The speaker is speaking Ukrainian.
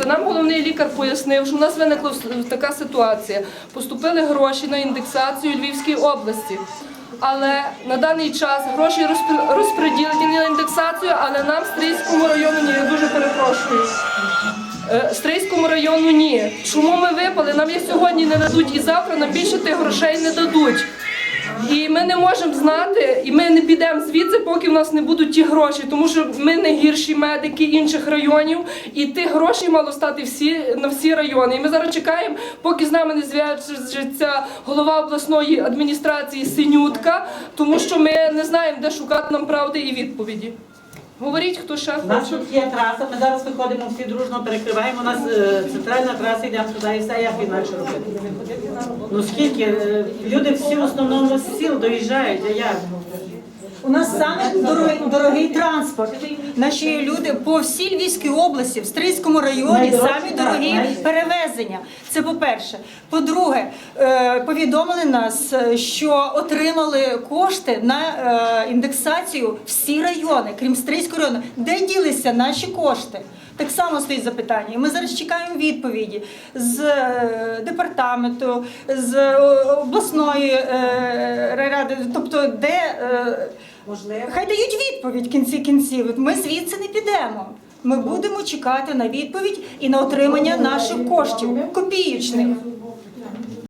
Дивіться, нам головний лікар пояснив, що у нас виникла така ситуація. Поступили гроші на індексацію Львівській області. Але на даний час гроші розподілені на індексацію, але нам Стрийському району ні, я дуже перепрошую. Е, Стрийському району ні. Чому ми випали? Нам їх сьогодні не дадуть і завтра нам більше тих грошей не дадуть. І ми не можемо знати, і ми не підемо звідси, поки в нас не будуть ті гроші, тому що ми не гірші медики інших районів, і тих грошей мало стати всі на всі райони. І ми зараз чекаємо, поки з нами не зв'яжеться голова обласної адміністрації Синютка, тому що ми не знаємо, де шукати нам правди і відповіді. Говоріть, хто ще У нас тут є траса, ми зараз виходимо всі дружно, перекриваємо. У нас е, центральна траса, йдемо туди і все, як інакше робити. Ну скільки? е, Люди всі в основному з сіл доїжджають, а як? У нас саме дорогий, дорогий транспорт. Наші люди по всій Львівській області, в Стрийському районі, самі так, дорогі перевезення. Це по-перше. По-друге, е, повідомили нас, е, що отримали кошти на е, індексацію всі райони, крім Стрийського району. Де ділися наші кошти? Так само стоїть запитання. Ми зараз чекаємо відповіді з е, департаменту, з е, обласної е, райради, тобто де. е, Хай дають відповідь в кінці кінців. Ми звідси не підемо. Ми будемо чекати на відповідь і на отримання наших коштів копіючних.